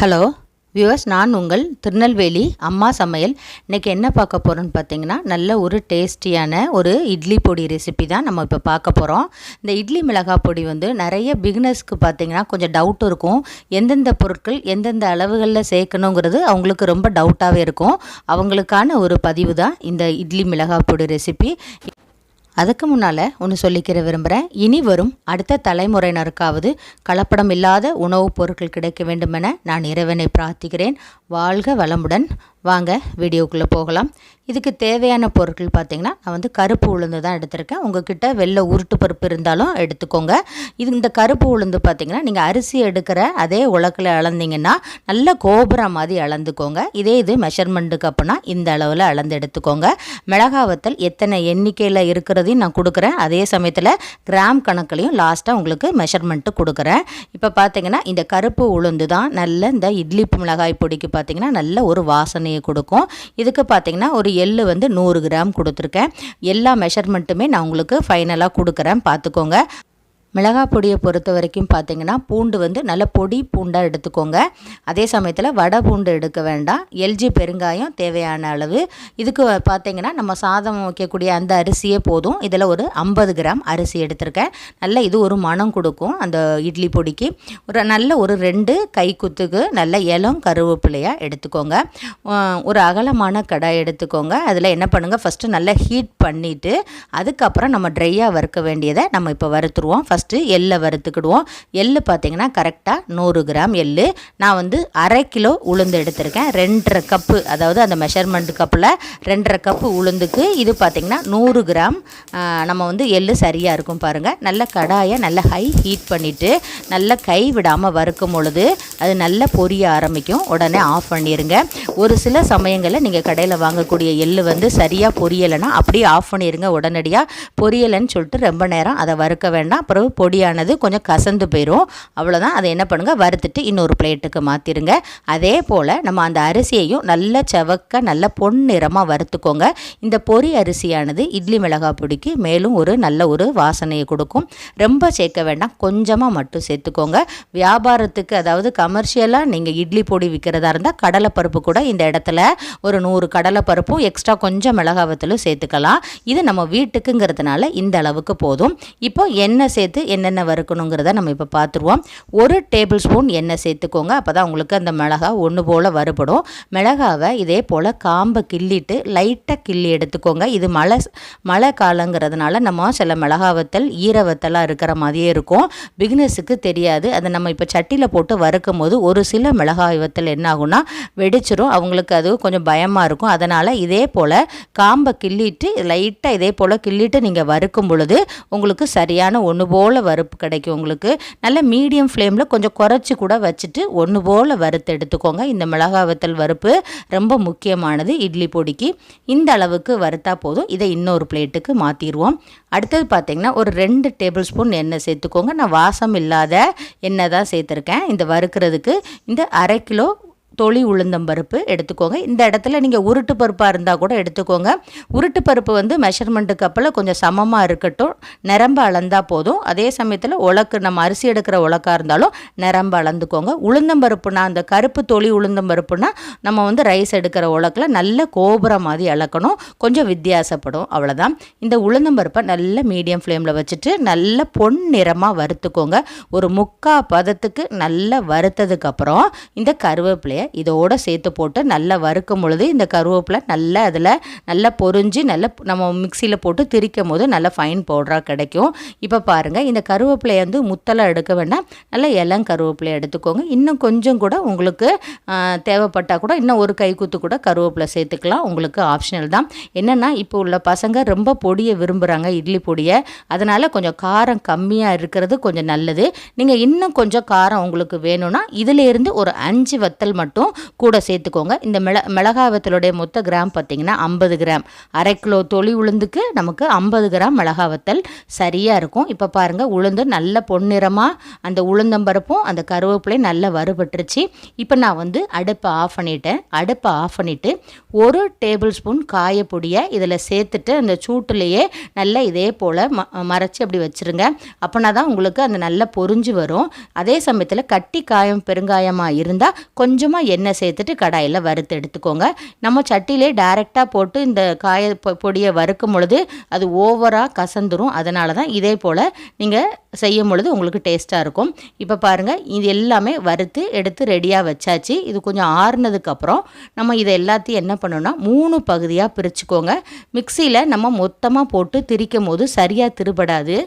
Hello viewers நான் உங்கள் திருநெல்வேலி அம்மா சமையல். இன்றைக்கி என்ன பார்க்க போகிறோன்னு பார்த்தீங்கன்னா நல்ல ஒரு டேஸ்டியான ஒரு இட்லி பொடி ரெசிபி தான் நம்ம இப்போ பார்க்க போகிறோம் இந்த இட்லி மிளகாய் பொடி வந்து நிறைய பிகினர்ஸ்க்கு பார்த்தீங்கன்னா கொஞ்சம் டவுட் இருக்கும். எந்தெந்த பொருட்கள் எந்தெந்த அளவுகளில் சேர்க்கணுங்கிறது அவங்களுக்கு ரொம்ப டவுட்டாகவே இருக்கும். அவங்களுக்கான ஒரு பதிவு தான் இந்த இட்லி மிளகாய் பொடி ரெசிபி அதுக்கு முன்னால் ஒன்று சொல்லிக்கிற விரும்புகிறேன் இனி வரும் அடுத்த தலைமுறையினருக்காவது கலப்படம் இல்லாத உணவுப் பொருட்கள் கிடைக்க வேண்டுமென நான் இறைவனை பிரார்த்திக்கிறேன். வாழ்க வளமுடன். வாங்க வீடியோக்குள்ளே போகலாம். இதுக்கு தேவையான பொருட்கள் பார்த்திங்கன்னா நான் வந்து கருப்பு உளுந்து தான் எடுத்திருக்கேன். உங்ககிட்ட வெள்ளை உருட்டு பருப்பு இருந்தாலும் எடுத்துக்கோங்க. இது இந்த கருப்பு உளுந்து பார்த்திங்கன்னா நீங்கள் அரிசி எடுக்கிற அதே உலக்கில் அளந்தீங்கன்னா நல்ல கோபுரம் மாதிரி அளந்துக்கோங்க. இதே இது மெஷர்மெண்ட்டுக்கு அப்படின்னா இந்த அளவில் அளந்து எடுத்துக்கோங்க. மிளகாவத்தல் எத்தனை எண்ணிக்கையில் இருக்கிறதையும் நான் கொடுக்குறேன். அதே சமயத்தில் கிராம் கணக்குலையும் லாஸ்ட்டாக உங்களுக்கு மெஷர்மெண்ட்டு கொடுக்குறேன். இப்போ பார்த்தீங்கன்னா இந்த கருப்பு உளுந்து தான் நல்ல இந்த இட்லி மிளகாய் பொடிக்கு பார்த்தீங்கன்னா நல்ல ஒரு வாசனையை கொடுக்கும். இதுக்கு பார்த்தீங்கன்னா ஒரு எள்ளு வந்து நூறு கிராம் கொடுத்துருக்கேன். எல்லா மெஷர்மெண்ட்டுமே நான் உங்களுக்கு ஃபைனலாக கொடுக்குறேன். பார்த்துக்கோங்க. மிளகாய் பொடியை பொறுத்த வரைக்கும் பார்த்தீங்கன்னா பூண்டு வந்து நல்ல பொடி பூண்டாக எடுத்துக்கோங்க. அதே சமயத்தில் வடை பூண்டு எடுக்க வேண்டாம். எல்ஜி பெருங்காயம் தேவையான அளவு. இதுக்கு பார்த்தீங்கன்னா நம்ம சாதம் வைக்கக்கூடிய அந்த அரிசியே போதும். இதில் ஒரு ஐம்பது கிராம் அரிசி எடுத்திருக்கேன். நல்ல இது ஒரு மனம் கொடுக்கும் அந்த இட்லி பொடிக்கு. ஒரு நல்ல ஒரு ரெண்டு கை குத்துக்கு நல்ல இளம் கருவேப்பிலையாக எடுத்துக்கோங்க. ஒரு அகலமான கடாய் எடுத்துக்கோங்க. அதில் என்ன பண்ணுங்கள் ஃபஸ்ட்டு நல்லா ஹீட் பண்ணிவிட்டு அதுக்கப்புறம் நம்ம ட்ரையாக வறுக்க வேண்டியதை நம்ம இப்போ வறுத்துருவோம். ஃபஸ்ட் ஃபஸ்ட்டு எள்ளை வறுத்துக்கிடுவோம். எள்ளு பார்த்திங்கன்னா கரெக்டாக நூறு கிராம் எள்ளு. நான் வந்து அரை கிலோ உளுந்து எடுத்திருக்கேன். ரெண்டரை கப்பு அதாவது அந்த மெஷர்மெண்ட் கப்பில் ரெண்டரை கப்பு உளுந்துக்கு இது பார்த்திங்கன்னா நூறு கிராம் நம்ம வந்து எள்ளு சரியாக இருக்கும் பாருங்கள் நல்ல கடாயை நல்ல ஹை ஹீட் பண்ணிவிட்டு நல்ல கை விடாமல் வறுக்கும் பொழுது அது நல்ல பொரிய ஆரம்பிக்கும். உடனே ஆஃப் பண்ணிடுங்க ஒரு சில சமயங்களில் நீங்கள் கடையில் வாங்கக்கூடிய எள்ளு வந்து சரியாக பொரியலைன்னா அப்படியே ஆஃப் பண்ணிடுங்க உடனடியாக பொரியலைன்னு சொல்லிட்டு ரொம்ப நேரம் அதை வறுக்க வேண்டாம். அப்புறம் பொடியானது கொஞ்சம் கசந்து போயிடும் அவ்வளோதான் அதை என்ன பண்ணுங்கள் வறுத்துட்டு இன்னொரு பிளேட்டுக்கு மாற்றிடுங்க அதே போல் நம்ம அந்த அரிசியையும் நல்ல செவக்க நல்ல பொன்னிறமாக வறுத்துக்கோங்க. இந்த பொரி அரிசியானது இட்லி மிளகாய் பொடிக்கு மேலும் ஒரு நல்ல ஒரு வாசனையை கொடுக்கும். ரொம்ப சேர்க்க வேண்டாம். கொஞ்சமாக மட்டும் சேர்த்துக்கோங்க. வியாபாரத்துக்கு அதாவது கமர்ஷியலாக நீங்கள் இட்லி பொடி விற்கிறதா இருந்தால் கடலைப்பருப்பு கூட இந்த இடத்துல ஒரு நூறு கடலைப்பருப்பும் எக்ஸ்ட்ரா கொஞ்சம் மிளகாவத்திலும் சேர்த்துக்கலாம். இது நம்ம வீட்டுக்குங்கிறதுனால இந்த அளவுக்கு போதும். இப்போ எண்ணெய் சேர்த்து சேர்த்து என்னென்ன வறுக்கணுங்கிறத நம்ம இப்போ பார்த்துருவோம் ஒரு டேபிள் ஸ்பூன் எண்ணெய் சேர்த்துக்கோங்க. அப்போ தான் உங்களுக்கு அந்த மிளகா ஒன்று போல் வறுபடும். மிளகாவை இதே போல் காம்பை கிள்ளிட்டு லைட்டாக கிள்ளி எடுத்துக்கோங்க. இது மழை மழை காலங்கிறதுனால நம்ம சில மிளகாவத்தல் ஈரவத்தலாக இருக்கிற மாதிரியே இருக்கும். பிகினஸுக்கு தெரியாது. அதை நம்ம இப்போ சட்டியில் போட்டு வறுக்கும் போது ஒரு சில மிளகாய் வத்தல் என்ன ஆகும்னா வெடிச்சிரும். அவங்களுக்கு அது கொஞ்சம் பயமாக இருக்கும். அதனால் இதே போல் காம்பை கிள்ளிட்டு லைட்டாக இதே போல் கிள்ளிட்டு நீங்கள் வறுக்கும் பொழுது உங்களுக்கு சரியான ஒன்று போல் போல் வறுப்பு கிடைக்கும் உங்களுக்கு. நல்ல மீடியம் ஃப்ளேமில் கொஞ்சம் குறைச்சி கூட வச்சுட்டு ஒன்று போல் வறுத்து எடுத்துக்கோங்க. இந்த மிளகா வத்தல் வறுப்பு ரொம்ப முக்கியமானது இட்லி பொடிக்கு. இந்த அளவுக்கு வறுத்தா போதும். இதை இன்னொரு பிளேட்டுக்கு மாற்றிடுவோம் அடுத்தது பார்த்திங்கன்னா ஒரு ரெண்டு டேபிள் ஸ்பூன் எண்ணெய் சேர்த்துக்கோங்க. நான் வாசம் இல்லாத எண்ணெய் தான் சேர்த்துருக்கேன். இந்த வறுக்கிறதுக்கு இந்த அரை கிலோ தொளி உளுந்தம்பருப்பு எடுத்துக்கோங்க. இந்த இடத்துல நீங்கள் உருட்டு பருப்பாக இருந்தால் கூட எடுத்துக்கோங்க. உருட்டு பருப்பு வந்து மெஷர்மெண்ட்டு கப்பில் கொஞ்சம் சமமாக இருக்கட்டும். நிரம்ப அளந்தால் போதும். அதே சமயத்தில் உலக்கு நம்ம அரிசி எடுக்கிற உலக்காக இருந்தாலும் நிரம்ப அளந்துக்கோங்க. உளுந்தம்பருப்புனா அந்த கருப்பு தொளி உளுந்தம்பருப்புனா நம்ம வந்து ரைஸ் எடுக்கிற உலக்கில் நல்ல கோபுரம் மாதிரி அளக்கணும். கொஞ்சம் வித்தியாசப்படும். அவ்வளோதான் இந்த உளுந்தம்பருப்பை நல்ல மீடியம் ஃப்ளேமில் வச்சுட்டு நல்ல பொன் நிறமாக வறுத்துக்கோங்க. ஒரு முக்கா பதத்துக்கு நல்லா வறுத்ததுக்கப்புறம் இந்த கருவேப்பிலையை இதோடு சேர்த்து போட்டு நல்லா வறுக்கும் பொழுது இந்த கருவேப்பிலை நல்லா அதில் நல்லா பொறிஞ்சு நல்லா நம்ம மிக்சியில் போட்டு திரிக்கும் போது நல்லா ஃபைன் பவுடராக கிடைக்கும். இப்போ பாருங்கள் இந்த கருவேப்பிலையை வந்து முத்தலாக எடுக்க வேண்டாம். நல்லா இளம் கருவேப்பிலையை எடுத்துக்கோங்க. இன்னும் கொஞ்சம் கூட உங்களுக்கு தேவைப்பட்டால் கூட இன்னும் ஒரு கைக்குத்து கூட கருவேப்பிலை சேர்த்துக்கலாம். உங்களுக்கு ஆப்ஷனல் தான். என்னென்னா இப்போ உள்ள பசங்க ரொம்ப பொடியை விரும்புகிறாங்க இட்லி பொடியை. அதனால் கொஞ்சம் காரம் கம்மியாக இருக்கிறது கொஞ்சம் நல்லது. நீங்கள் இன்னும் கொஞ்சம் காரம் உங்களுக்கு வேணும்னா இதிலேருந்து ஒரு அஞ்சு வத்தல் மட்டும் மட்டும் கூட சேர்த்துக்கோங்க. இந்த மிள மிளகா வத்தலுடைய மொத்த கிராம் பார்த்திங்கன்னா ஐம்பது கிராம். அரை கிலோ தொளி உளுந்துக்கு நமக்கு ஐம்பது கிராம் மிளகா வத்தல் சரியாக இருக்கும். இப்போ பாருங்கள் உளுந்து நல்ல பொன்னிறமாக அந்த உளுந்தம்பருப்பும் அந்த கருவேப்பிலையும் நல்லா வறுபட்டுருச்சு. இப்போ நான் வந்து அடுப்பை ஆஃப் பண்ணிட்டேன். அடுப்பை ஆஃப் பண்ணிவிட்டு ஒரு டேபிள் ஸ்பூன் காயப்பொடியை இதில் சேர்த்துட்டு அந்த சூட்டுலேயே நல்லா இதே போல் ம மறைச்சி அப்படி வச்சுருங்க. அப்போனா தான் உங்களுக்கு அந்த நல்லா பொறிஞ்சு வரும். அதே சமயத்தில் கட்டி காயம் பெருங்காயமாக இருந்தால் கொஞ்சமாக எண்ணெய் சேர்த்துட்டு கடாயில் வறுத்து எடுத்துக்கோங்க. நம்ம சட்டியிலே டைரெக்டாக போட்டு இந்த காய பொடியை வறுக்கும் பொழுது அது ஓவராக கசந்துரும். அதனால தான் இதே போல் நீங்கள் செய்யும் பொழுது உங்களுக்கு டேஸ்ட்டாக இருக்கும். இப்போ பாருங்கள் இது எல்லாமே வறுத்து எடுத்து ரெடியாக வச்சாச்சு. இது கொஞ்சம் ஆறுனதுக்கப்புறம் நம்ம இதை எல்லாத்தையும் என்ன பண்ணணும்னா மூணு பகுதியாக பிரிச்சுக்கோங்க. மிக்சியில் நம்ம மொத்தமாக போட்டு திரிக்கும் போது சரியாக திருபடாது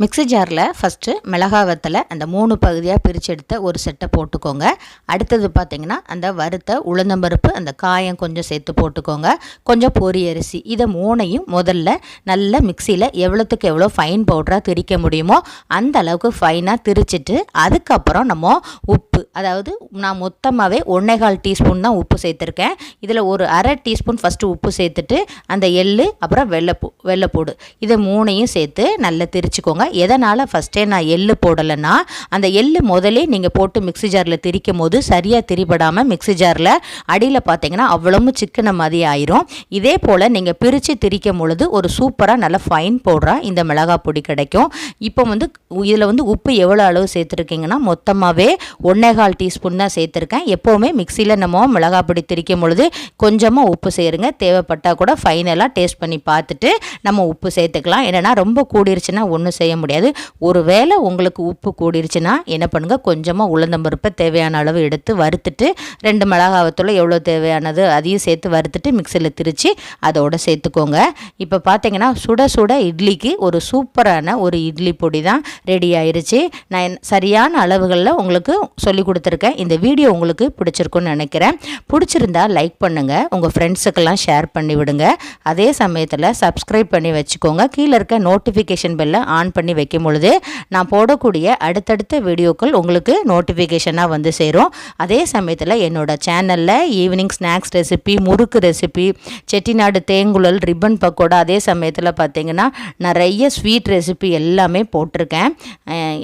மிக்சி ஜாரில் ஃபஸ்ட்டு மிளகா வத்தலை அந்த மூணு பகுதியாக பிரித்து எடுத்த ஒரு செட்டை போட்டுக்கோங்க. அடுத்தது பார்த்திங்கன்னா அந்த வறுத்த உளுந்தம்பருப்பு அந்த காயம் கொஞ்சம் சேர்த்து போட்டுக்கோங்க. கொஞ்சம் பொரி அரிசி இதை மூணையும் முதல்ல நல்ல மிக்சியில் எவ்வளோத்துக்கு எவ்வளோ ஃபைன் பவுடராக திரிக்க முடியுமோ அந்த அளவுக்கு ஃபைனாக திரிச்சிட்டு அதுக்கப்புறம் நம்ம உப்பு அதாவது நான் மொத்தமாகவே ஒன்றேகால் டீஸ்பூன் தான் உப்பு சேர்த்துருக்கேன். இதில் ஒரு அரை டீஸ்பூன் ஃபஸ்ட்டு உப்பு சேர்த்துட்டு அந்த எள்ளு அப்புறம் வெள்ளைப்பூ வெள்ளைப்பூடு இதை மூணையும் சேர்த்து நல்லா திரிச்சுக்கோங்க. எதனால் ஃபஸ்ட்டே நான் எள்ளு போடலைன்னா அந்த எள்ளு முதலே நீங்கள் போட்டு மிக்சி ஜாரில் திரிக்கும் போது சரியாக திரிபடாமல் மிக்சி ஜாரில் அடியில் பார்த்தீங்கன்னா அவ்வளவு சிக்கன மாதிரி ஆயிரும். இதே போல் நீங்கள் பிரித்து திரிக்கும் பொழுது ஒரு சூப்பராக நல்ல ஃபைன் பவுடராக இந்த மிளகாய் பொடி கிடைக்கும். இப்போ வந்து இதில் வந்து உப்பு எவ்வளோ அளவு சேர்த்துருக்கீங்கன்னா மொத்தமாகவே ஒன்றேகால் டீஸ்பூன் தான் சேர்த்துருக்கேன். எப்போவுமே மிக்சியில் நம்ம மிளகாய் பொடி திரிக்கும் பொழுது கொஞ்சமாக உப்பு சேருங்க. தேவைப்பட்டால் கூட ஃபைனலாக டேஸ்ட் பண்ணி பார்த்துட்டு நம்ம உப்பு சேர்த்துக்கலாம். என்னென்னா ரொம்ப கூடிருச்சுன்னா ஒன்றும் செய்ய முடியாது. ஒரு வேளை உங்களுக்கு உப்பு கூடிருச்சுன்னா என்ன பண்ணுங்கள் கொஞ்சமாக உளுந்தம்பருப்பை தேவையான அளவு எடுத்து வறுத்துட்டு ரெண்டு மிளகாவத்தூள் எவ்வளோ தேவையானது அதையும் சேர்த்து வறுத்துட்டு மிக்சியில் திரித்து அதோடு சேர்த்துக்கோங்க. இப்போ பார்த்தீங்கன்னா சுட சுட இட்லிக்கு ஒரு சூப்பரான ஒரு இட்லி பொடி தான் ரெடி ஆயிடுச்சு நான் சரியான அளவுகளில் உங்களுக்கு சொல்லி கொடுத்துருக்கேன். இந்த வீடியோ உங்களுக்கு பிடிச்சிருக்குன்னு நினைக்கிறேன். பிடிச்சிருந்தா லைக் பண்ணுங்கள் உங்கள் ஃப்ரெண்ட்ஸுக்கெல்லாம் ஷேர் பண்ணி விடுங்க அதே சமயத்தில் சப்ஸ்கிரைப் பண்ணி வச்சுக்கோங்க. கீழே இருக்க நோட்டிஃபிகேஷன் பெல்லை ஆன் பண்ணி வைக்கும் பொழுது நான் போடக்கூடிய அடுத்தடுத்த வீடியோக்கள் உங்களுக்கு நோட்டிஃபிகேஷனாக வந்து சேரும். அதே சமயத்தில் என்னோட சேனலில் evening snacks recipe murukku recipe Chettinad தேங்குழல் ribbon pakoda அதே சமயத்தில் பார்த்திங்கன்னா நிறைய ஸ்வீட் ரெசிபி எல்லாமே போட்டிருக்கேன்.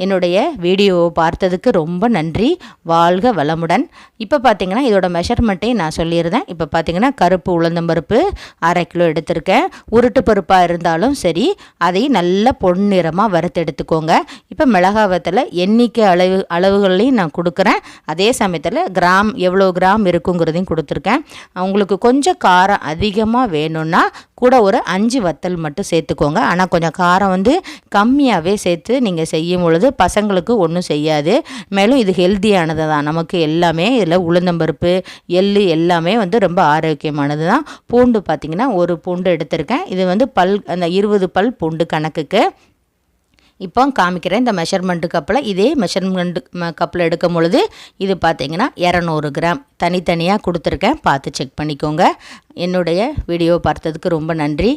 என்னுடைய வீடியோவை பார்த்ததுக்கு ரொம்ப நன்றி. வாழ்க வளமுடன். இப்போ பார்த்தீங்கன்னா இதோட மெஷர்மெண்ட்டையும் நான் சொல்லியிருந்தேன். இப்போ பார்த்தீங்கன்னா கருப்பு உளுந்தம்பருப்பு அரை கிலோ எடுத்திருக்கேன். உருட்டு பருப்பாக இருந்தாலும் சரி அதையும் நல்ல பொன்னிறமாக வறுத்து எடுத்துக்கோங்க இப்போ மிளகா மிளகாவத்தில் எண்ணிக்கை அளவு அளவுகளையும் நான் கொடுக்குறேன். அதே சமயத்தில் கிராம் எவ்வளோ கிராம் இருக்குங்கிறதையும் கொடுத்துருக்கேன். உங்களுக்கு கொஞ்சம் காரம் அதிகமாக வேணும்னா கூட ஒரு அஞ்சு வத்தல் மட்டும் சேர்த்துக்கோங்க. ஆனால் கொஞ்சம் காரம் வந்து கம்மியாகவே சேர்த்து நீங்கள் செய்யும் பொழுது பசங்களுக்கு ஒன்றும் செய்யாது. மேலும் இது ஹெல்த்தியானது தான் நமக்கு எல்லாமே இதில் உளுந்தம்பருப்பு எள் எல்லாமே வந்து ரொம்ப ஆரோக்கியமானது தான் பூண்டு பார்த்திங்கன்னா ஒரு பூண்டு எடுத்திருக்கேன். இது வந்து பல் அந்த இருபது பல் பூண்டு கணக்குக்கு. இப்போ காமிக்கிறேன் இந்த மெஷர்மெண்ட்டு கப்பில் இதே மெஷர்மெண்ட் கப்பில் எடுக்கும் பொழுது இது பார்த்திங்கன்னா இரநூறு கிராம். தனித்தனியாக கொடுத்துருக்கேன். பார்த்து செக் பண்ணிக்கோங்க. என்னுடைய வீடியோ பார்த்ததுக்கு ரொம்ப நன்றி.